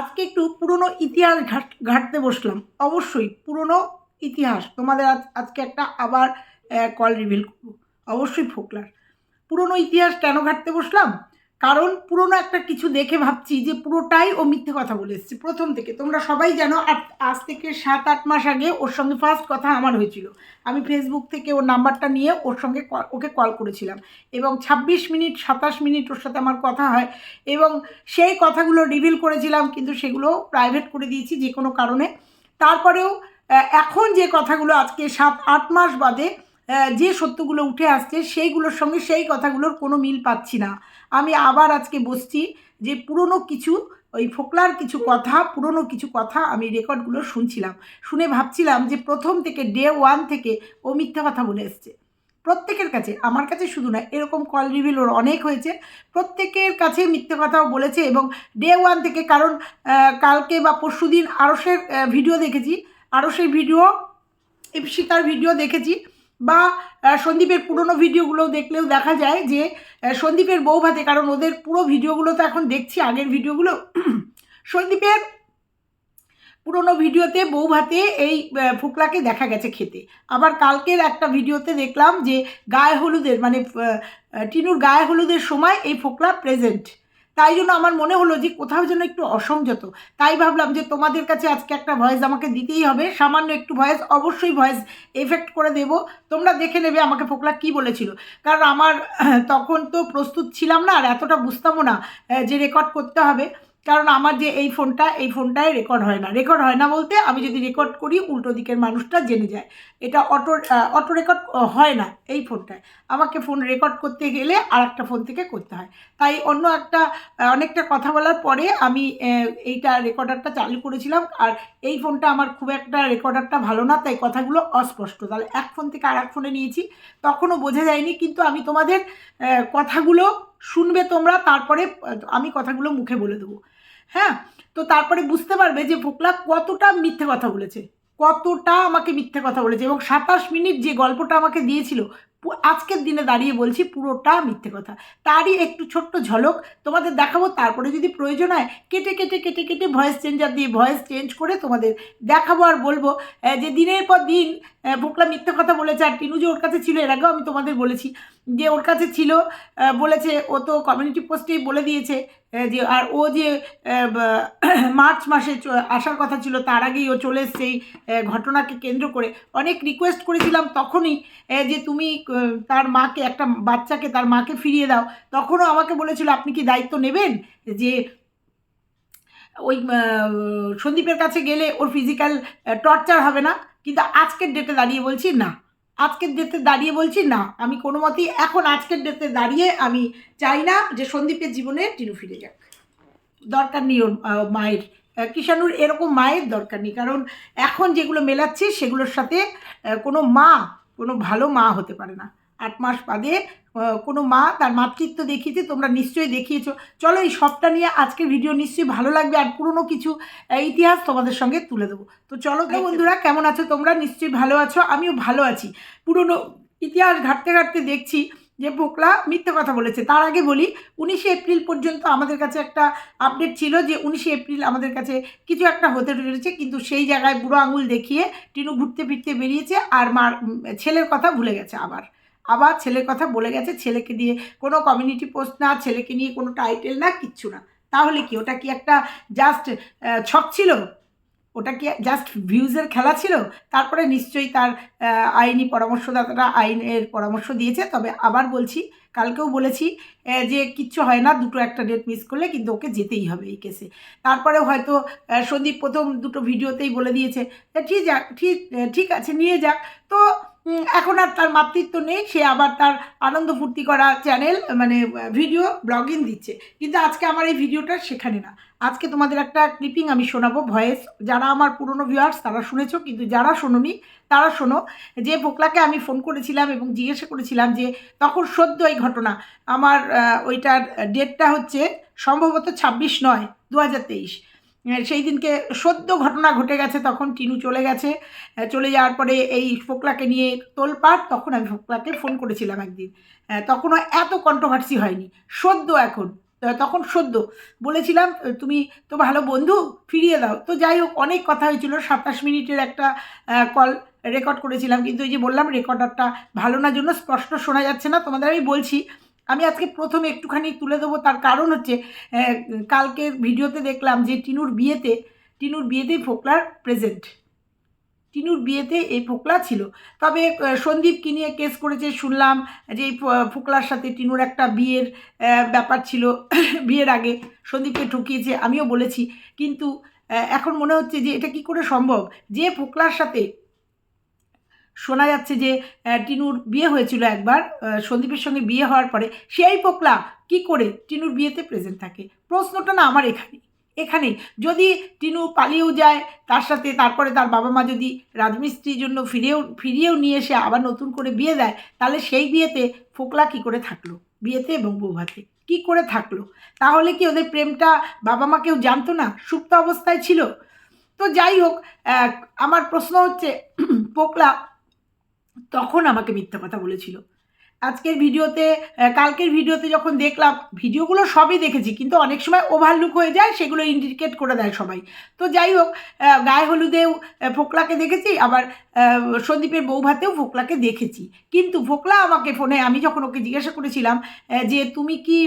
আজকে একটু পুরনো ইতিহাস ঘাট ঘাটতে বসলাম। অবশ্যই পুরনো ইতিহাস। তোমাদের আজ আজকে একটা আবার কল রিভিল করব। অবশ্যই ফোকলার। পুরনো ইতিহাস কেন ঘাটতে বসলাম? কারণ পুরনো একটা কিছু দেখে ভাবছি যে পুরোটাই ও মিথ্যে কথা বলে এসছে। প্রথম থেকে। তোমরা সবাই জানো আজ- থেকে সাত, আট মাস আগে ওর সঙ্গে ফার্স্ট কথা আমার হয়েছিল। আমি ফেসবুক থেকে ওর নাম্বারটা নিয়ে ওর সঙ্গে ওকে কল করেছিলাম। এবং ছাব্বিশ মিনিট, সাতাশ মিনিট ওর সাথে আমার কথা হয়। এবং সেই কথাগুলো রিভিল করেছিলাম, কিন্তু সেগুলো প্রাইভেট করে দিয়েছি যে কোনো কারণে। তারপরেও এখন যে কথাগুলো আজকে সাত, আট মাস বাদে যে সত্যগুলো উঠে আসছে, সেইগুলোর সঙ্গে সেই কথাগুলোর কোনো মিল পাচ্ছি না। আমি আবার আজকে বসছি যে পুরনো কিছু, ওই ফোকলার কিছু কথা, পুরনো কিছু কথা আমি রেকর্ডগুলো শুনছিলাম। শুনে ভাবছিলাম যে প্রথম থেকে ডে ওয়ান থেকে ও মিথ্যা কথা বলে এসছে। প্রত্যেকের কাছে, আমার কাছে শুধু না, এরকম কল রিভিল ওর অনেক হয়েছে। প্রত্যেকের কাছে মিথ্যে কথাও বলেছে এবং ডে ওয়ান থেকে কারণ কালকে বা পরশু দিন আরসের ভিডিও দেখেছি। আরসের ভিডিও ইপসিতার ভিডিও দেখেছি। বা সন্দীপের পুরনো ভিডিওগুলো দেখলেও দেখা যায় যে সন্দীপের বউ ভাতে, কারণ ওদের পুরো ভিডিওগুলো তো এখন দেখছি, আগের ভিডিওগুলো, সন্দীপের পুরনো ভিডিওতে বউ ভাতে এই ফুকলাকে দেখা গেছে খেতে। আবার কালকের একটা ভিডিওতে দেখলাম যে, গায়ে হলুদের মানে টিনুর গায়ে হলুদের সময় এই ফোকলা প্রেজেন্ট তাই জন্য আমার মনে হলো যে কোথাও যেন একটু অসংযত। তাই ভাবলাম যে তোমাদের কাছে আজকে একটা ভয়েস আমাকে দিতেই হবে। সামান্য একটু ভয়েস অবশ্যই ভয়েস এফেক্ট করে দেব। তোমরা দেখে নেবে আমাকে ফোকলা কি বলেছিল। কারণ আমার তখন তো প্রস্তুত ছিলাম না আর এতটা বুঝতামও না যে রেকর্ড করতে হবে। কারণ আমার যে এই ফোনটা, এই ফোনটায় রেকর্ড হয় না। রেকর্ড হয় না বলতে আমি যদি রেকর্ড করি, উল্টো দিকের মানুষটা জেনে যায়। এটা অটো অটো রেকর্ড হয় না এই ফোনটায়। আমাকে ফোন রেকর্ড করতে গেলে আর একটা ফোন থেকে করতে হয়। তাই অন্য একটা অনেকটা কথা বলার পরে আমি এইটা রেকর্ডারটা চালু করেছিলাম। আর এই ফোনটা আমার খুব একটা রেকর্ডারটা ভালো না, তাই কথাগুলো অস্পষ্ট। তাহলে এক ফোন থেকে আর এক ফোনে নিয়েছি। তখনও বোঝা যায়নি, কিন্তু আমি তোমাদের কথাগুলো শুনবে তোমরা, তারপরে আমি কথাগুলো মুখে বলে দেবো। হ্যাঁ তো তারপরে বুঝতে পারবে যে ফোকলা কতটা মিথ্যে কথা বলেছে, কতটা আমাকে মিথ্যে কথা বলেছে এবং সাতাশ মিনিট যে গল্পটা আমাকে দিয়েছিল আজকের দিনে দাঁড়িয়ে বলছি পুরোটা মিথ্যে কথা। তারই একটু ছোট্ট ঝলক তোমাদের দেখাবো, তারপরে যদি প্রয়োজন হয় কেটে কেটে কেটে কেটে ভয়েস চেঞ্জার দিয়ে ভয়েস চেঞ্জ করে তোমাদের দেখাবো আর বলব যে দিনের পর দিন ফোকলা মিথ্যে কথা বলেছে। আর টিনু যে ওর কাছে ছিল, এর আগেও আমি তোমাদের বলেছি যে ওর কাছে ছিল বলেছে, ও তো কমিউনিটি পোস্টেই বলে দিয়েছে যে, আর ও যে মার্চ মাসে আসার কথা ছিল, তার আগেই ও চলে এসছে এই ঘটনাকে কেন্দ্র করে। অনেক রিকোয়েস্ট করেছিলাম তখনই যে তুমি তার মাকে, একটা বাচ্চাকে তার মাকে ফিরিয়ে দাও। তখনও আমাকে বলেছিল, আপনি কি দায়িত্ব নেবেন? যে, ওই সন্দীপের কাছে গেলে ওর ফিজিক্যাল টর্চার হবে না? কিন্তু আজকের ডেটে দাঁড়িয়ে বলছি না। আজকের ডেটে দাঁড়িয়ে বলছি না। আমি কোনো মতেই এখন আজকের ডেটে দাঁড়িয়ে আমি চাই না যে সন্দীপের জীবনে টিনু ফিরে যাক। দরকার নেই ওর মায়ের। কিষাণুর এরকম মায়ের দরকার নেই। কারণ এখন যেগুলো মেলাচ্ছে সেগুলোর সাথে কোনো মা, কোনো ভালো মা হতে পারে না। আট মাস বাদে কোনো মা তার মাতৃত্ব দেখিয়েছে তোমরা নিশ্চয়ই দেখিয়েছো। চলো এই সবটা নিয়ে আজকের ভিডিও নিশ্চয়ই ভালো লাগবে আর পুরনো কিছু ইতিহাস তোমাদের সঙ্গে তুলে দেবো। তো চলো তো বন্ধুরা কেমন আছো তোমরা? নিশ্চয়ই ভালো আছো আমিও ভালো আছি। পুরনো ইতিহাস ঘাটতে ঘাটতে দেখছি যে পোকলা মিথ্যে কথা বলেছে। তার আগে বলি উনিশে এপ্রিল পর্যন্ত আমাদের কাছে একটা আপডেট ছিল যে উনিশে এপ্রিল আমাদের কাছে কিছু একটা হতে চলেছে কিন্তু সেই জায়গায় বুড়ো আঙুল দেখিয়ে টিনু ঘুরতে ফিরতে বেরিয়েছে আর মার ছেলের কথা ভুলে গেছে আবার। আবার ছেলের কথা বলে গেছে, ছেলেকে দিয়ে কোনো কমিউনিটি পোস্ট না, ছেলেকে নিয়ে কোনো টাইটেল না, কিচ্ছু না। তাহলে কি, ওটা কি একটা জাস্ট ছক ছিল? ওটা কি জাস্ট ভিউজের খেলা ছিল? তারপরে নিশ্চয়ই তার আইনি পরামর্শদাতারা আইনের পরামর্শ দিয়েছে, তবে আবার বলছি কালকেও বলেছি যে কিচ্ছু হয় না, দুটো একটা ডেট মিস করলে কিন্তু ওকে যেতেই হবে এই কেসে তারপরে হয়তো সন্দীপ প্রথম দুটো ভিডিওতেই বলে দিয়েছে ঠিক যাক ঠিক ঠিক আছে, নিয়ে যাক। তো এখন আর তার মাতৃত্ব নেই, সে আবার তার আনন্দ ফুর্তি করা চ্যানেল মানে ভিডিও ব্লগিং দিচ্ছে। কিন্তু আজকে আমার এই ভিডিওটা সেখানে না। আজকে তোমাদের একটা ক্লিপিং আমি শোনাবো, ভয়েস। যারা আমার পুরনো ভিউয়ার্স তারা শুনেছো, কিন্তু যারা শোনোনি তারা শোনো, যে পোকলাকে আমি ফোন করেছিলাম এবং জিজ্ঞাসা করেছিলাম যে, তখন সদ্য এই ঘটনা, আমার ওইটার ডেটটা হচ্ছে সম্ভবত ছাব্বিশ নয় দু হাজার তেইশ সেই দিনকে সদ্য ঘটনা ঘটে গেছে, তখন টিনু চলে গেছে। চলে যাওয়ার পরে এই ফোকলাকে নিয়ে তোলপাড়, তখন আমি ফোকলাকে ফোন করেছিলাম একদিন। তখনও এত কন্ট্রোভার্সি হয়নি, সদ্য এখন তখন সদ্য। বলেছিলাম, তুমি তো ভালো বন্ধু, ফিরিয়ে দাও। তো যাই হোক, অনেক কথা হয়েছিল, সাতাশ মিনিটের একটা কল রেকর্ড করেছিলাম, কিন্তু এই যে বললাম রেকর্ডারটা ভালো না জন্য স্পষ্ট শোনা যাচ্ছে না। তোমাদের আমি বলছি, আমি আজকে প্রথম একটুখানি তুলে দেবো, তার কারণ হচ্ছে কালকের ভিডিওতে দেখলাম যে টিনুর বিয়েতে, টিনুর বিয়েতেই ফোকলার প্রেজেন্ট টিনুর বিয়েতে এই ফোকলা ছিল। তবে সন্দীপকে নিয়ে কেস করেছে শুনলাম যে এই ফোকলার সাথে টিনুর একটা বিয়ের ব্যাপার ছিল, বিয়ের আগে। সন্দীপকে ঠকিয়েছে, আমিও বলেছি। কিন্তু এখন মনে হচ্ছে যে এটা কি করে সম্ভব? যে ফোকলার সাথে শোনা যাচ্ছে যে টিনুর বিয়ে হয়েছিল একবার সন্দীপের সঙ্গে বিয়ে হওয়ার পরে। সেই পোকলা কি করে টিনুর বিয়েতে প্রেজেন্ট থাকে? প্রশ্নটা না আমার এখানে এখানেই। যদি টিনু পালিয়েও যায়, তার সাথে তারপরে তার বাবা মা যদি রাজমিস্ত্রির জন্য ফিরেও, ফিরিয়েও নিয়ে এসে আবার নতুন করে বিয়ে দেয়, তাহলে সেই বিয়েতে ফোকলা কি করে থাকল? বিয়েতে এবং বৌভাতে কি করে থাকল? তাহলে কি ওদের প্রেমটা বাবা মা কেউ জানতো না? সুপ্ত অবস্থায় ছিল? তো যাই হোক আমার প্রশ্ন হচ্ছে পোকলা তখন আমাকে মিথ্যা কথা বলেছিল। আজকের ভিডিওতে কালকের ভিডিওতে যখন দেখলাম, ভিডিওগুলো সবই দেখেছি, কিন্তু অনেক সময় ওভারলুক হয়ে যায়, সেগুলো ইন্ডিকেট করে দেয় সবাই। তো যাই হোক গায়ে হলুদেও ফোকলাকে দেখেছি, আবার সন্দীপের বউ ভাতেও ফোকলাকে দেখেছি। কিন্তু ফোকলা আমাকে ফোনে, আমি যখন ওকে জিজ্ঞাসা করেছিলাম যে তুমি কি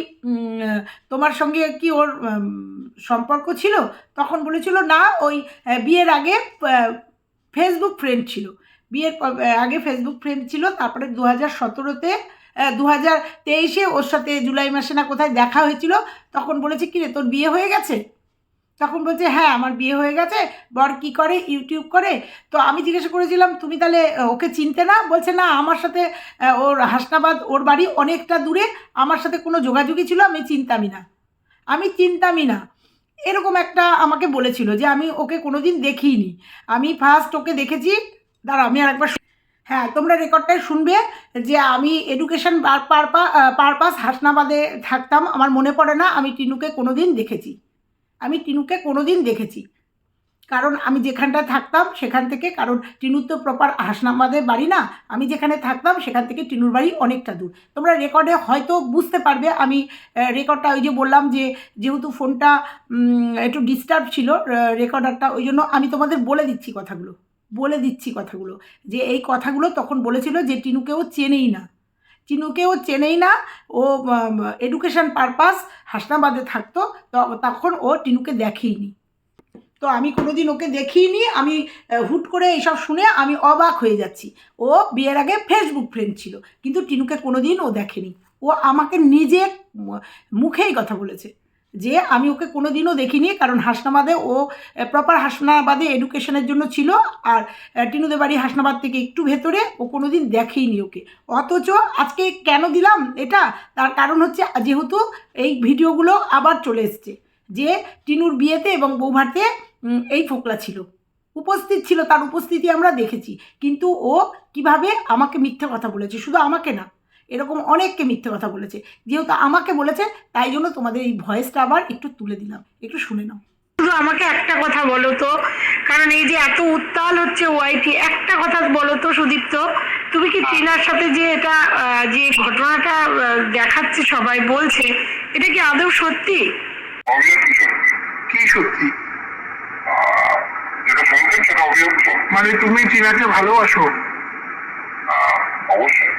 তোমার সঙ্গে কি ওর সম্পর্ক ছিল? তখন বলেছিল, না, ওই বিয়ের আগে ফেসবুক ফ্রেন্ড ছিল। বিয়ের আগে ফেসবুক ফ্রেন্ড ছিল, তারপরে দু হাজার সতেরোতে দু হাজার তেইশে ওর সাথে জুলাই মাসে না কোথায় দেখা হয়েছিল, তখন বলেছে কি রে তোর বিয়ে হয়ে গেছে? তখন বলছে হ্যাঁ আমার বিয়ে হয়ে গেছে, বর কি করে ইউটিউব করে? তো আমি জিজ্ঞাসা করেছিলাম, তুমি তাহলে ওকে চিনতে না? বলছে, না, আমার সাথে ওর হাসনাবাদ, ওর বাড়ি অনেকটা দূরে, আমার সাথে কোনো যোগাযোগই ছিল, আমি চিনতামই না। আমি চিনতামই না। এরকম একটা আমাকে বলেছিল যে, আমি ওকে কোনোদিন দেখিনি। আমি ফার্স্ট ওকে দেখেছি দাঁড়া আমি আর একবার হ্যাঁ তোমরা রেকর্ডটাই শুনবে যে আমি এডুকেশন পারপাস হাসনাবাদে থাকতাম, আমার মনে পড়ে না, আমি টিনুকে কোনো দিন দেখেছি। আমি টিনুকে কোনো দিন দেখেছি। কারণ আমি যেখানটায় থাকতাম, সেখান থেকে, কারণ টিনুর তো প্রপার হাসনাবাদের বাড়ি না, আমি যেখানে থাকতাম, সেখান থেকে টিনুর বাড়ি অনেকটা দূর। তোমরা রেকর্ডে হয়তো বুঝতে পারবে, আমি রেকর্ডটা ওই যে বললাম যে, যেহেতু ফোনটা একটু ডিস্টার্ব ছিল রেকর্ডারটা, ওই জন্য আমি তোমাদের বলে দিচ্ছি কথাগুলো। বলে দিচ্ছি কথাগুলো। যে এই কথাগুলো তখন বলেছিল যে টিনুকেও চেনেই না। টিনুকেও চেনেই না, ও এডুকেশন পারপাস হাসনাবাদে থাকতো, ত- তখন ও টিনুকে দেখেইনি। তো আমি কোনোদিন ওকে দেখিনি আমি হুট করে এইসব শুনে আমি অবাক হয়ে যাচ্ছি। ও বিয়ের আগে ফেসবুক ফ্রেন্ড ছিল, কিন্তু টিনুকে কোনোদিন ও দেখেনি। ও আমাকে নিজে মুখেই কথা বলেছে। যে আমি ওকে কোনো দিনও দেখিনি, কারণ হাসনাবাদে ও প্রপার হাসনাবাদে এডুকেশনের জন্য ছিল আর টিনুদের বাড়ি হাসনাবাদ থেকে একটু ভেতরে ও কোনো দিন দেখেইনি ওকে। অথচ আজকে কেন দিলাম এটা? তার কারণ হচ্ছে যেহেতু এই ভিডিওগুলো আবার চলে এসছে যে টিনুর বিয়েতে এবং বৌভাতে এই ফোকলা ছিল। উপস্থিত ছিল, তার উপস্থিতি আমরা দেখেছি। কিন্তু ও কীভাবে আমাকে মিথ্যে কথা বলেছে? শুধু আমাকে না এরকম অনেককে মিথ্যে কথা বলেছে। যেহেতু আমাকে বলেছে তাই জন্য তোমাদের এই ভয়েসটা আবার একটু তুলে দিলাম। একটু শুনে নাও। শুধু আমাকে একটা কথা বলো তো কারণ এই যে এত উত্তাল হচ্ছে ওয়াইফি একটা কথা বলো তো সুদীপ্ত তুমি কি টিনার সাথে যে এটা আহ, যে ঘটনাটা আহ, দেখাচ্ছে সবাই বলছে এটা কি আদৌ সত্যি? কি সত্যি? মানে তুমি টিনাকে ভালোবাসো? অবশ্যই।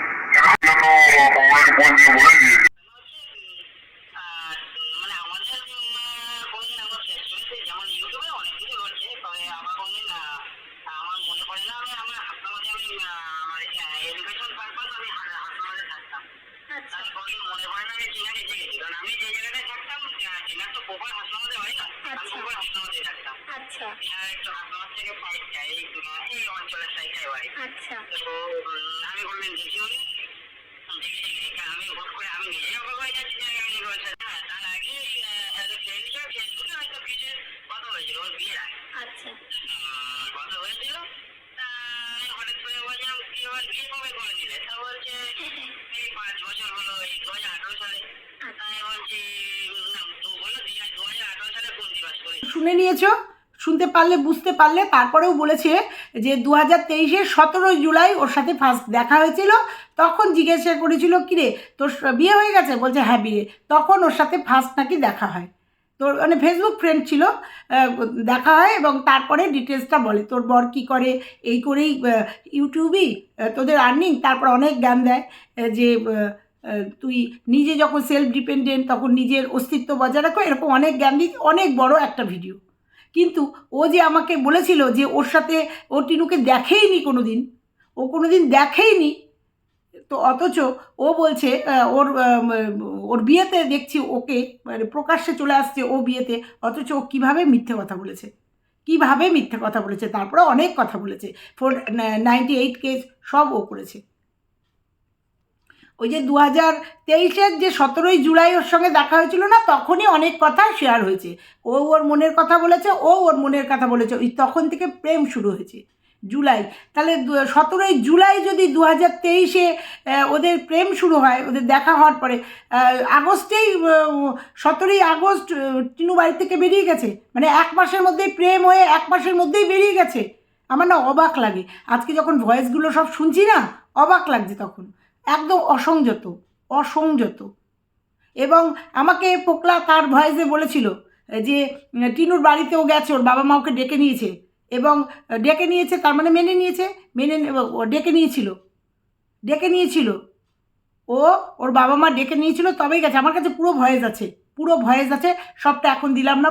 আচ্ছা। বাড়ি আচ্ছা। তো আমি কোনদিন দেখিও নি দেখেছি এখানে আমি আমি নিজেই অবাক হয়ে যাচ্ছি যে আমি বলছি হ্যাঁ তার আগে অ্যাজ এ ফ্রেন্ড হিসেবে ফেসবুকে হয়তো কিছু কথা হয়েছিল ওর বিয়ের আগে আচ্ছা। কথা হয়েছিল তা আমি হঠাৎ করে কি আবার বিয়ে কবে করে দিলে তা বলছে এই পাঁচ বছর হলো এই দু হাজার আঠারো সালে বলছি না দু বলল দু হাজার আঠারো সালে কোন দিবস করেছি শুনে নিয়েছো? শুনতে পারলে, বুঝতে পারলে। তারপরেও বলেছে যে দু হাজার তেইশের সতেরোই জুলাই ওর সাথে ফার্স্ট দেখা হয়েছিল। তখন জিজ্ঞাসা করেছিল, কিরে, তোর বিয়ে হয়ে গেছে? বলছে হ্যাঁ বিয়ে। তখন ওর সাথে ফার্স্ট নাকি দেখা হয়। তোর মানে ফেসবুক ফ্রেন্ড ছিল দেখা হয় এবং তারপরে ডিটেলসটা বলে, তোর বর কী করে? এই করেই ইউটিউবই তোদের আর্নিং তারপর অনেক জ্ঞান দেয় যে তুই নিজে যখন সেলফ ডিপেন্ডেন্ট তখন নিজের অস্তিত্ব বজায় রাখো, এরকম অনেক জ্ঞান দিই অনেক বড় একটা ভিডিও কিন্তু ও যে আমাকে বলেছিল যে ওর সাথে ও টিনুকে দেখেইনি কোনো দিন ও কোনো দিন দেখেইনি, তো অথচ ও বলছে ওর ওর বিয়েতে দেখছি ওকে মানে প্রকাশ্যে চলে আসছে ও বিয়েতে, অথচ ও কীভাবে মিথ্যে কথা বলেছে, কীভাবে মিথ্যে কথা বলেছে, তারপরে অনেক কথা বলেছে, ফোর নাইনটি এইট কেস সব ও করেছে। ওই যে দু হাজার তেইশের যে সতেরোই জুলাই ওর সঙ্গে দেখা হয়েছিল না, তখনই অনেক কথা শেয়ার হয়েছে। ও ওর মনের কথা বলেছে, ও ওর মনের কথা বলেছে, ওই তখন থেকে প্রেম শুরু হয়েছে, জুলাই। তাহলে সতেরোই জুলাই যদি দু হাজার তেইশে ওদের প্রেম শুরু হয়, ওদের দেখা হওয়ার পরে আগস্টেই সতেরোই আগস্ট টিনু বাড়ি থেকে বেরিয়ে গেছে? মানে এক মাসের মধ্যেই প্রেম হয়ে এক মাসের মধ্যেই বেরিয়ে গেছে? আমার না অবাক লাগে। আজকে যখন ভয়েসগুলো সব শুনছি না, অবাক লাগছে তখন। একদম অসংযত অসংযত। এবং আমাকে পোকলা তার ভয়েসে বলেছিল যে, টিনুর বাড়িতেও গেছে, ওর বাবা মা ওকে ডেকে নিয়েছে। এবং ডেকে নিয়েছে, তার মানে মেনে নিয়েছে, মেনে ডেকে নিয়েছিল। ডেকে নিয়েছিল। ও, ওর বাবা মা ডেকে নিয়েছিল, তবেই গেছে। আমার কাছে পুরো ভয়েস আছে, পুরো ভয়েস আছে, সবটা এখন দিলাম না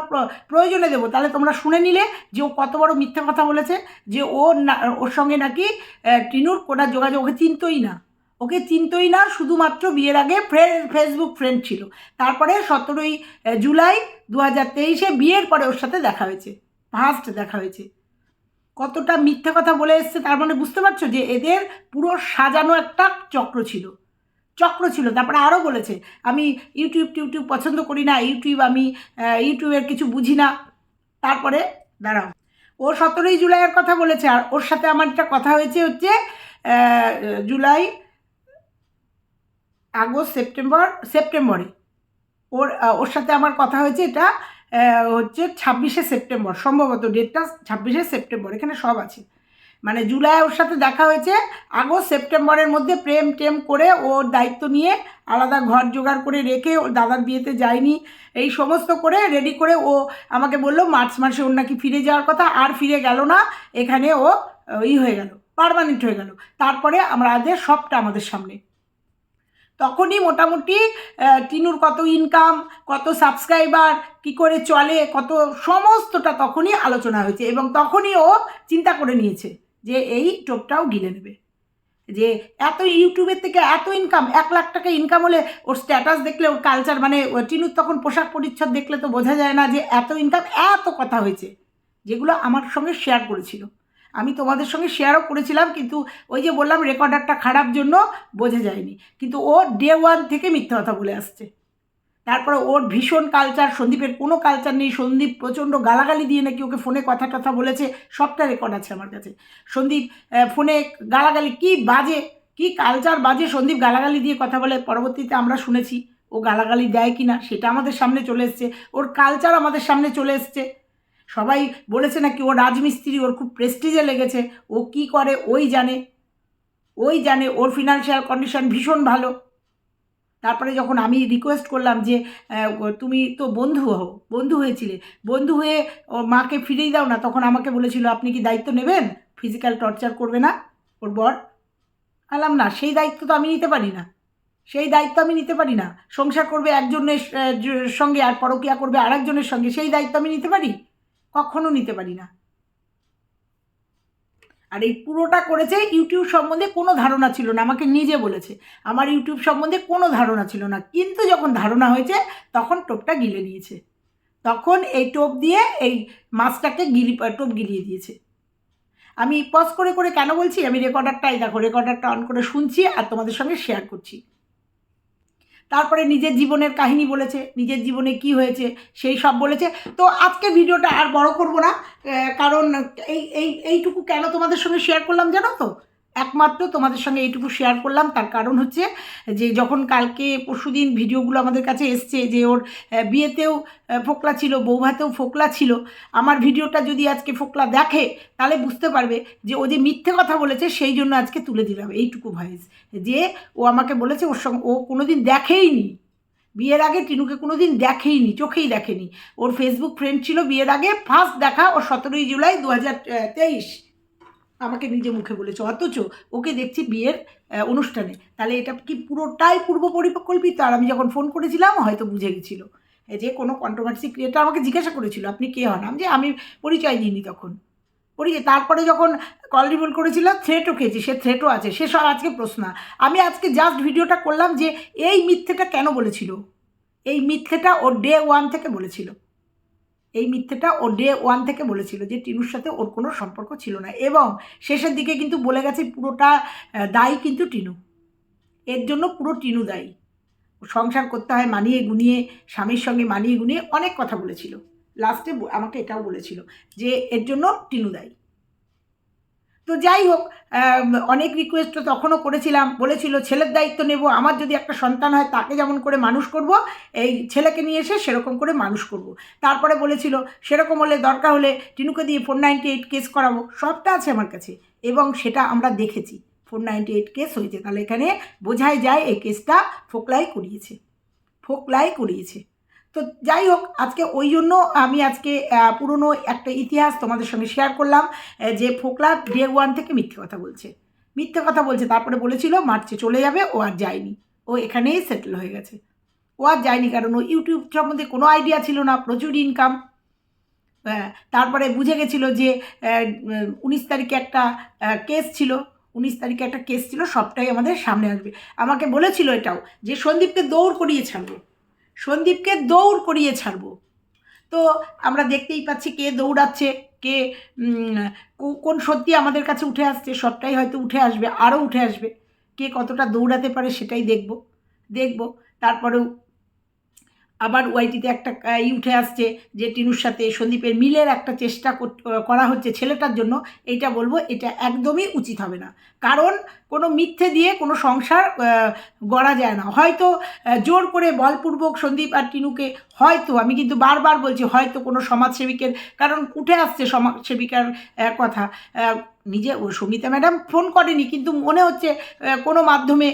প্রয়োজনে দেবো। তাহলে তোমরা শুনে নিলে যে ও কত বড় মিথ্যা কথা বলেছে, যে ও না, ওর সঙ্গে নাকি টিনুর কোনো যোগাযোগ, ওকে চিনতই না। ওকে চিনতই না, শুধুমাত্র বিয়ের আগে ফেসবুক ফ্রেন্ড ছিল। তারপরে সতেরোই জুলাই দু হাজার তেইশে বিয়ের পরে ওর সাথে দেখা হয়েছে ফার্স্ট দেখা হয়েছে। কতটা মিথ্যে কথা বলে এসছে তার মানে বুঝতে পারছ যে এদের পুরো সাজানো একটা চক্র ছিল। চক্র ছিল, তারপরে আরও বলেছে, আমি ইউটিউব টিউটিউব পছন্দ করি না ইউটিউব আমি ইউটিউবের কিছু বুঝি না। তারপরে দাঁড়াও। ও সতেরোই জুলাইয়ের কথা বলেছে, আর ওর সাথে আমার একটা কথা হয়েছে হচ্ছে জুলাই আগস্ট, সেপ্টেম্বর, সেপ্টেম্বরে। ওর ওর সাথে আমার কথা হয়েছে এটা হচ্ছে ছাব্বিশে সেপ্টেম্বর, সম্ভবত ডেটটা ছাব্বিশে সেপ্টেম্বর, এখানে সব আছে। মানে জুলাই ওর সাথে দেখা হয়েছে, আগস্ট, সেপ্টেম্বরের মধ্যে প্রেম টেম করে ওর দায়িত্ব নিয়ে আলাদা ঘর জোগাড় করে রেখে ওর দাদার বিয়েতে যায়নি, এই সমস্ত করে রেডি করে ও আমাকে বলল মার্চ মাসে ওর নাকি ফিরে যাওয়ার কথা, আর ফিরে গেল না, এখানে ও, ই হয়ে গেল পারমানেন্ট হয়ে গেল। তারপরে আমরা আমাদের সবটা আমাদের সামনে তখনই মোটামুটি টিনুর কত ইনকাম কত সাবস্ক্রাইবার কি করে চলে, কত সমস্তটা তখনই আলোচনা হয়েছে এবং তখনই ও চিন্তা করে নিয়েছে যে এই টোপটাও গিলে নেবে। যে এত ইউটিউবের থেকে এত ইনকাম এক লাখ টাকা ইনকাম হলে ওর স্ট্যাটাস দেখলে, ওর কালচার মানে টিনুর তখন পোশাক পরিচ্ছদ দেখলে তো বোঝা যায় না যে এত ইনকাম এত কথা হয়েছে, যেগুলো আমার সঙ্গে শেয়ার করেছিল। আমি তোমাদের সঙ্গে শেয়ারও করেছিলাম, কিন্তু ওই যে বললাম রেকর্ডারটা খারাপ জন্য বোঝা যায়নি। কিন্তু ও ডে ওয়ান থেকে মিথ্যা কথা বলে আসছে। তারপরে ওর ভীষণ কালচার সন্দীপের কোনো কালচার নেই। সন্দীপ প্রচণ্ড গালাগালি দিয়ে নাকি ওকে ফোনে কথা টথা বলেছে। সবটা রেকর্ড আছে আমার কাছে। সন্দীপ ফোনে গালাগালি, কি বাজে, কি কালচার বাজে সন্দীপ গালাগালি দিয়ে কথা বলে। পরবর্তীতে আমরা শুনেছি, ও গালাগালি দেয় কি না সেটা আমাদের সামনে চলে এসছে। ওর কালচার আমাদের সামনে চলে এসছে। সবাই বলেছে নাকি ও রাজমিস্ত্রি, ওর খুব প্রেস্টিজে লেগেছে, ও কি করে ওই জানে ওই জানে, ওর ফিনান্সিয়াল কন্ডিশন ভীষণ ভালো। তারপরে যখন আমি রিকোয়েস্ট করলাম যে তুমি তো বন্ধু হও, বন্ধু হয়েছিলে, বন্ধু হয়ে ওর মাকে ফিরিয়ে দাও না, তখন আমাকে বলেছিল, আপনি কি দায়িত্ব নেবেন? ফিজিক্যাল টর্চার করবে না ওর বর? আলাম, না, সেই দায়িত্ব তো আমি নিতে পারি না, সেই দায়িত্ব আমি নিতে পারি না। সংসার করবে একজনের সঙ্গে আর পরকিয়া করবে আরেকজনের সঙ্গে, সেই দায়িত্ব আমি নিতে পারি? কখনো নিতে পারি না। আর এই পুরোটা করেছে ইউটিউব সম্বন্ধে কোনো ধারণা ছিল না, আমাকে নিজে বলেছে। আমার ইউটিউব সম্বন্ধে কোনো ধারণা ছিল না, কিন্তু যখন ধারণা হয়েছে, তখন টোপটা গিলে নিয়েছে তখন এই টোপ দিয়ে এই মাছটাকে গিলি, টোপ গিলিয়ে দিয়েছে। আমি পজ করে করে কেন বলছি? আমি রেকর্ডারটাই দেখো রেকর্ডারটা অন করে শুনছি আর তোমাদের সঙ্গে শেয়ার করছি। তারপরে নিজের জীবনের কাহিনী বলেছে, নিজের জীবনে কি হয়েছে, সেই সব বলেছে। তো আজকে ভিডিওটা আর বড় করব না কারণ এই এই, এইটুকু কেন তোমাদের সঙ্গে শেয়ার করলাম জানো তো? একমাত্র তোমাদের সঙ্গে এইটুকু শেয়ার করলাম। তার কারণ হচ্ছে যে, যখন কালকে পরশুদিন ভিডিওগুলো আমাদের কাছে এসছে যে, ওর বিয়েতেও ফোকলা ছিল, বৌভাতেও ফোকলা ছিল, আমার ভিডিওটা যদি আজকে ফোকলা দেখে, তাহলে বুঝতে পারবে যে, ও যে মিথ্যে কথা বলেছে, সেই জন্য আজকে তুলে দিলাম এইটুকু ভয়েস। যে, ও আমাকে বলেছে, ওর সঙ্গে, ও কোনোদিন দেখেইনি। বিয়ের আগে টিনুকে কোনোদিন দেখেইনি, চোখেই দেখেনি। ওর ফেসবুক ফ্রেন্ড ছিল, বিয়ের আগে ফার্স্ট দেখা ও সতেরোই জুলাই দু হাজার তেইশ। আমাকে নিজে মুখে বলেছে। অথচ ওকে দেখছি বিয়ের অনুষ্ঠানে। তাহলে এটা কি পুরোটাই পূর্ব পরিকল্পিত? আর আমি যখন ফোন করেছিলাম, হয়তো বুঝে গেছিল। যে কোনো কন্ট্রোভার্সি ক্রিয়েটার আমাকে জিজ্ঞাসা করেছিল, আপনি কে হন? আমি যে, আমি পরিচয় দিইনি তখন। পরিচয়, তারপরে যখন কল রিভোল করেছিল থ্রেটও খেয়েছি, সে থ্রেটও আছে, সে সব আজকে প্রশ্ন। আমি আজকে জাস্ট ভিডিওটা করলাম যে, এই মিথ্যেটা কেন বলেছিল? এই মিথ্যেটা ও ডে ওয়ান থেকে বলেছিল। এই মিথ্যেটা ও ডে ওয়ান থেকে বলেছিল যে টিনুর সাথে ওর কোনো সম্পর্ক ছিল না এবং শেষের দিকে কিন্তু বলে গেছে পুরোটা দায়ী কিন্তু টিনু। এর জন্য পুরো টিনু দায়ী। সংসার করতে হয়, মানিয়ে গুনিয়ে, স্বামীর সঙ্গে মানিয়ে গুনিয়ে অনেক কথা বলেছিল। লাস্টে আমাকে এটাও বলেছিল যে এর জন্য টিনু দায়ী। তো যাই হোক অনেক রিকোয়েস্ট তো তখনও করেছিলাম। বলেছিল, ছেলের দায়িত্ব নেব, আমার যদি একটা সন্তান হয়, তাকে যেমন করে মানুষ করব, এই ছেলেকে নিয়ে এসে সেরকম করে মানুষ করব। তারপরে বলেছিল, সেরকম হলে দরকার হলে টিনুকে দিয়ে ফোর নাইনটি এইট কেস করাবো। সবটা আছে আমার কাছে, এবং সেটা আমরা দেখেছি। ফোর নাইনটি এইট কেস হয়েছে। তাহলে এখানে বোঝাই যায়, এই কেসটা ফোকলাই করিয়েছে ফোকলাই করিয়েছে তো যাই হোক, আজকে ওই জন্য আমি আজকে পুরনো একটা ইতিহাস তোমাদের সঙ্গে শেয়ার করলাম যে ফোকলা ডে ওয়ান থেকে মিথ্যে কথা বলছে। মিথ্যে কথা বলছে, তারপরে বলেছিল মার্চে চলে যাবে, ও আর যায়নি। ও এখানেই সেটেল হয়ে গেছে। ও আর যায়নি, কারণ ও ইউটিউব সম্বন্ধে কোনো আইডিয়া ছিল না, প্রচুর ইনকাম তারপরে বুঝে গেছিল যে উনিশ তারিখে একটা কেস ছিল। উনিশ তারিখে একটা কেস ছিল, সবটাই আমাদের সামনে আসবে। আমাকে বলেছিল এটাও, যে সন্দীপকে দৌড় করিয়ে ছাড়বো। সন্দীপকে দৌড় করিয়ে ছাড়ব। তো আমরা দেখতেই পাচ্ছি কে দৌড়াচ্ছে, কে কোন সত্যি আমাদের কাছে উঠে আসছে, সবটাই হয়তো উঠে আসবে আরও উঠে আসবে। কে কতটা দৌড়াতে পারে সেটাই দেখব দেখব। তারপরেও আবার ওয়াইটিতে একটা ই উঠে আসছে যে টিনুর সাথে সন্দীপের মিলের একটা চেষ্টা কর- হচ্ছে ছেলেটার জন্য, এইটা বলব, এটা একদমই উচিত হবে না। কারণ কোনো মিথ্যে দিয়ে কোনো সংসার গড়া যায় না। হয়তো জোর করে বলপূর্বক সন্দীপ আর টিনুকে হয়তো, আমি কিন্তু বারবার বলছি, হয়তো কোনো সমাজসেবিকের, কারণ উঠে আসছে সমাজসেবিকার কথা। নিজে ও সঙ্গীতা ম্যাডাম ফোন করেনি, কিন্তু মনে হচ্ছে কোনো মাধ্যমে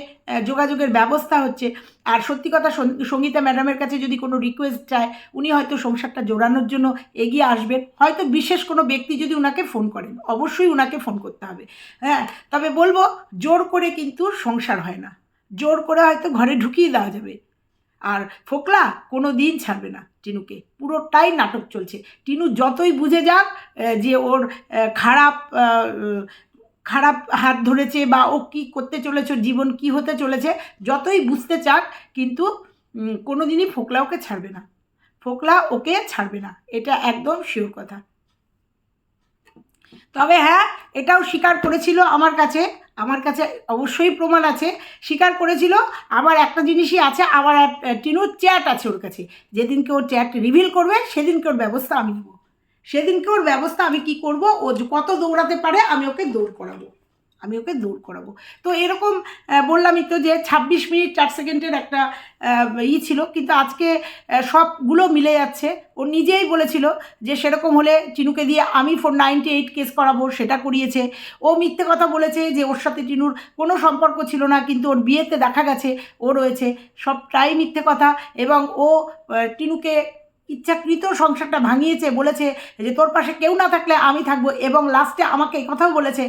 যোগাযোগের ব্যবস্থা হচ্ছে। আর সত্যি কথা সঙ্গীতা ম্যাডামের কাছে যদি কোনো রিকোয়েস্ট চায়, উনি হয়তো সংসারটা জোড়ানোর জন্য এগিয়ে আসবেন। হয়তো বিশেষ কোনো ব্যক্তি যদি উনাকে ফোন করেন, অবশ্যই উনাকে ফোন করতে হবে। হ্যাঁ তবে বলব, জোর করে কিন্তু সংসার হয় না। জোর করে হয়তো ঘরে ঢুকিয়ে দেওয়া যাবে। আর ফোকলা কোনো দিন ছাড়বে না টিনুকে। পুরোটাই নাটক চলছে। টিনু যতই বুঝে যাক যে ওর খারাপ খারাপ হাত ধরেছে বা ও কী করতে চলেছে জীবন কি হতে চলেছে, যতই বুঝতে চাক, কিন্তু কোনো দিনই ফোকলা ওকে ছাড়বে না। ফোকলা ওকে ছাড়বে না। এটা একদম শিওর কথা। তবে হ্যাঁ এটাও স্বীকার করেছিল আমার কাছে আমার কাছে অবশ্যই প্রমাণ আছে। স্বীকার করেছিল, আবার একটা জিনিসই আছে আবার টিনুর চ্যাট আছে ওর কাছে। যেদিনকে ওর চ্যাট রিভিল করবে, সেদিনকে ওর ব্যবস্থা আমি নেব। সেদিনকে ওর ব্যবস্থা আমি কি করব? ও কত দৌড়াতে পারে, আমি ওকে দৌড় করাবো। আমি ওকে দূর করাবো। তো এরকম আহ, বললামই তো যে ছাব্বিশ মিনিট চার সেকেন্ডের একটা ই ছিল। কিন্তু আজকে সবগুলো মিলে যাচ্ছে। ও নিজেই বলেছিল যে সেরকম হলে চিনুকে দিয়ে আমি ফোর নাইনটি এইট কেস করাবো সেটা করিয়েছে। ও মিথ্যে কথা বলেছে যে ওর সাথে টিনুর কোনো সম্পর্ক ছিল না কিন্তু ওর বিয়েতে দেখা গেছে ও রয়েছে। সবটাই মিথ্যে কথা এবং ও টিনুকে ইচ্ছাকৃত সংসারটা ভাঙিয়েছে, বলেছে যে তোর পাশে কেউ না থাকলে আমি থাকব এবং লাস্টে আমাকে এই কথাও বলেছে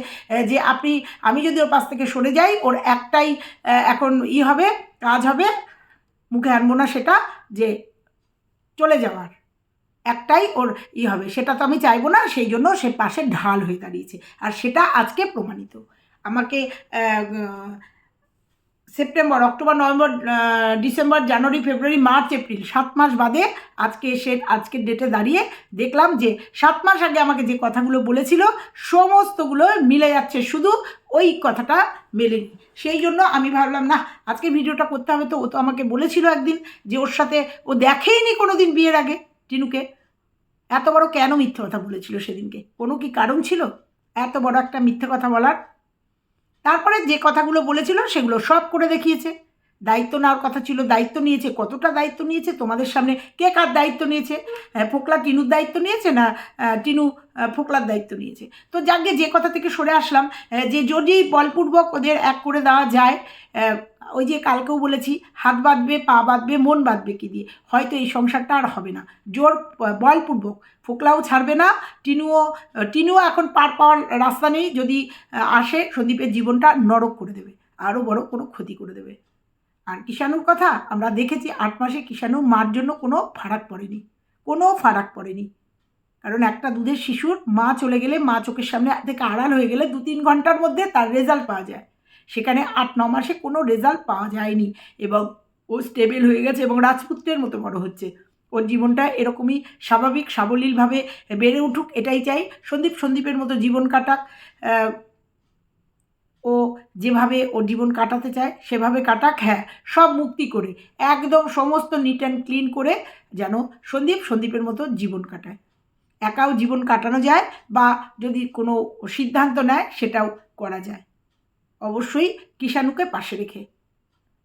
যে আপনি, আমি যদি ওর পাশ থেকে সরে যাই, ওর একটাই এখন ই হবে, কাজ হবে, মুখে আনব না সেটা, যে চলে যাওয়ার। একটাই ওর ই হবে, সেটা তো আমি চাইব না, সেই জন্য সে পাশে ঢাল হয়ে দাঁড়িয়েছে। আর সেটা আজকে প্রমাণিত। আমাকে সেপ্টেম্বর, অক্টোবর, নভেম্বর ডিসেম্বর, জানুয়ারি, ফেব্রুয়ারি, মার্চ, এপ্রিল, সাত মাস বাদে আজকে সে, আজকের ডেটে দাঁড়িয়ে দেখলাম যে সাত মাস আগে আমাকে যে কথাগুলো বলেছিল, সমস্তগুলো মিলে যাচ্ছে, শুধু ওই কথাটা মেলেনি। সেই জন্য আমি ভাবলাম না আজকে ভিডিওটা করতে হবে। তো ও তো আমাকে বলেছিল একদিন যে ওর সাথে ও দেখেইনি কোনো দিন বিয়ের আগে টিনুকে। এত বড় কেন মিথ্যে কথা বলেছিল সেদিনকে? কোনো কি কারণ ছিল? এত বড় একটা মিথ্যে কথা বলার তারপরে যে কথাগুলো বলেছিল সেগুলো সব করে দেখিয়েছে। দায়িত্ব নেওয়ার কথা ছিল, দায়িত্ব নিয়েছে। কতটা দায়িত্ব নিয়েছে? তোমাদের সামনে কে কার দায়িত্ব নিয়েছে? ফোকলা টিনুর দায়িত্ব নিয়েছে না টিনু ফোকলার দায়িত্ব নিয়েছে? তো যাকে যে কথা থেকে সরে আসলাম যে যদি বলপূর্বক ওদের এক করে দেওয়া যায় ওই যে কালকেও বলেছি, হাত বাঁধবে, পা বাঁধবে, মন বাঁধবে কি দিয়ে? হয়তো এই সংসারটা আর হবে না। জোর বলপূর্বক। ফোকলাও ছাড়বে না, টিনুও টিনুও এখন পার পাওয়ার রাস্তা নেই। যদি আসে, সন্দীপের জীবনটা নরক করে দেবে। আরও বড় কোনো ক্ষতি করে দেবে। আর কিষাণুর কথা আমরা দেখেছি আট মাসে কিষাণু মার জন্য কোনো ফারাক পড়েনি, কোনো ফারাক পড়েনি। কারণ একটা দুধের শিশুর মা চলে গেলে, মা চোখের সামনে থেকে আড়াল হয়ে গেলে দু তিন ঘণ্টার মধ্যে তার রেজাল্ট পাওয়া যায়। সেখানে আট, ন মাসে কোনো রেজাল্ট পাওয়া যায়নি এবং ও স্টেবল হয়ে গেছে এবং রাজপুত্রের মতো বড় হচ্ছে। ওর জীবনটা এরকমই স্বাভাবিক, সাবলীলভাবে বেড়ে উঠুক, এটাই চাই। সন্দীপ, সন্দীপের মতো জীবন কাটাক। ও যেভাবে ও জীবন কাটাতে চায়, সেভাবে কাটাক হ্যাঁ সব মুক্তি করে, একদম সমস্ত নিট অ্যান্ড ক্লিন করে যেন সন্দীপ সন্দীপের মতো জীবন কাটায়। একাও জীবন কাটানো যায় বা যদি কোনো সিদ্ধান্ত নেয়, সেটাও করা যায়। অবশ্যই কিষাণুকে পাশে রেখে।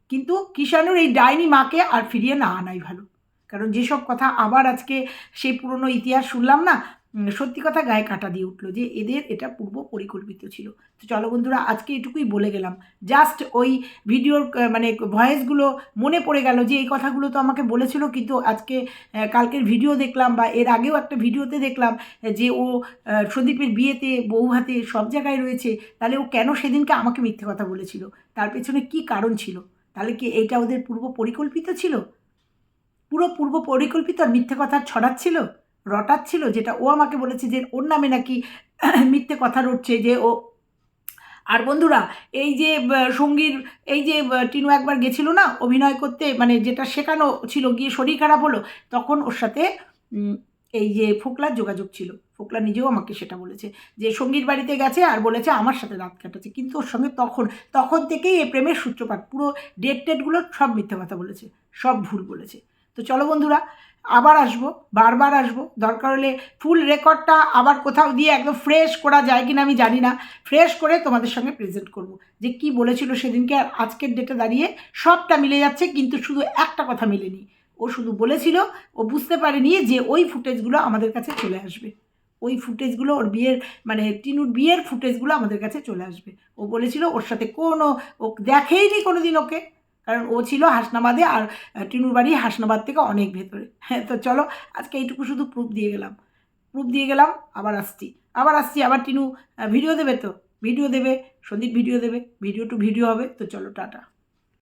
কিন্তু কিষাণুর এই ডাইনি মাকে আর ফিরিয়ে না আনাই ভালো। কারণ যেসব কথা আবার আজকে সেই পুরনো ইতিহাস শুনলাম না সত্যি কথা গায়ে কাটা দিয়ে উঠল যে এদের এটা পূর্ব পরিকল্পিত ছিল। তো চলো বন্ধুরা, আজকে এটুকুই বলে গেলাম। জাস্ট ওই ভিডিওর মানে ভয়েসগুলো মনে পড়ে গেল যে এই কথাগুলো তো আমাকে বলেছিল, কিন্তু আজকে কালকের ভিডিও দেখলাম বা এর আগেও একটা ভিডিওতে দেখলাম যে ও সন্দীপের বিয়েতে বউ হাতে সব জায়গায় রয়েছে, তাহলে ও কেন সেদিনকে আমাকে মিথ্যে কথা বলেছিল? তার পেছনে কি কারণ ছিল? তাহলে কি এটা ওদের পূর্ব পরিকল্পিত ছিল? পুরো পূর্ব পরিকল্পিত আর মিথ্যে কথা ছড়াচ্ছিল? রটাচ্ছিল যেটা ও আমাকে বলেছে যে ওর নামে নাকি মিথ্যে কথা রটছে যে ও আর বন্ধুরা, এই যে সঙ্গীর, এই যে টিনু একবার গেছিল না অভিনয় করতে মানে যেটা শেখানো ছিল, গিয়ে শরীর খারাপ হলো, তখন ওর সাথে এই যে ফোকলার যোগাযোগ ছিল। ফোকলা নিজেও আমাকে সেটা বলেছে যে, সঙ্গীর বাড়িতে গেছে আর বলেছে আমার সাথে রাত কাটাচ্ছে। কিন্তু ওর সঙ্গে তখন তখন থেকেই এই প্রেমের সূত্রপাত, পুরো ডেট টেটগুলো সব মিথ্যে কথা বলেছে, সব ভুল বলেছে। তো চলো বন্ধুরা, আবার আসব, বারবার আসব। দরকার হলে ফুল রেকর্ডটা আবার কোথাও দিয়ে একদম ফ্রেশ করা যায় কিনা আমি জানি না। ফ্রেশ করে তোমাদের সঙ্গে প্রেজেন্ট করব। যে কি বলেছিল সেদিনকে আর আজকের ডেটে দাঁড়িয়ে সবটা মিলে যাচ্ছে, কিন্তু শুধু একটা কথা মিলেনি। ও শুধু বলেছিল, ও বুঝতে পারেনি যে ওই ফুটেজগুলো আমাদের কাছে চলে আসবে। ওই ফুটেজগুলো ওর বিয়ের মানে টিনুর বিয়ের ফুটেজগুলো আমাদের কাছে চলে আসবে। ও বলেছিল ওর সাথে কোনো, ও দেখেইনি কোনো দিন ওকে। কারণ ও ছিল হাসনাবাদে আর টিনুর বাড়ি হাসনাবাদ থেকে অনেক ভেতরে। হ্যাঁ তো চলো আজকে এইটুকু শুধু প্রুফ দিয়ে গেলাম। প্রুফ দিয়ে গেলাম, আবার আসছি। আবার আসছি, আবার টিনু ভিডিও দেবে তো? ভিডিও দেবে, সন্দীপ ভিডিও দেবে ভিডিও টু ভিডিও হবে, তো চলো, টাটা।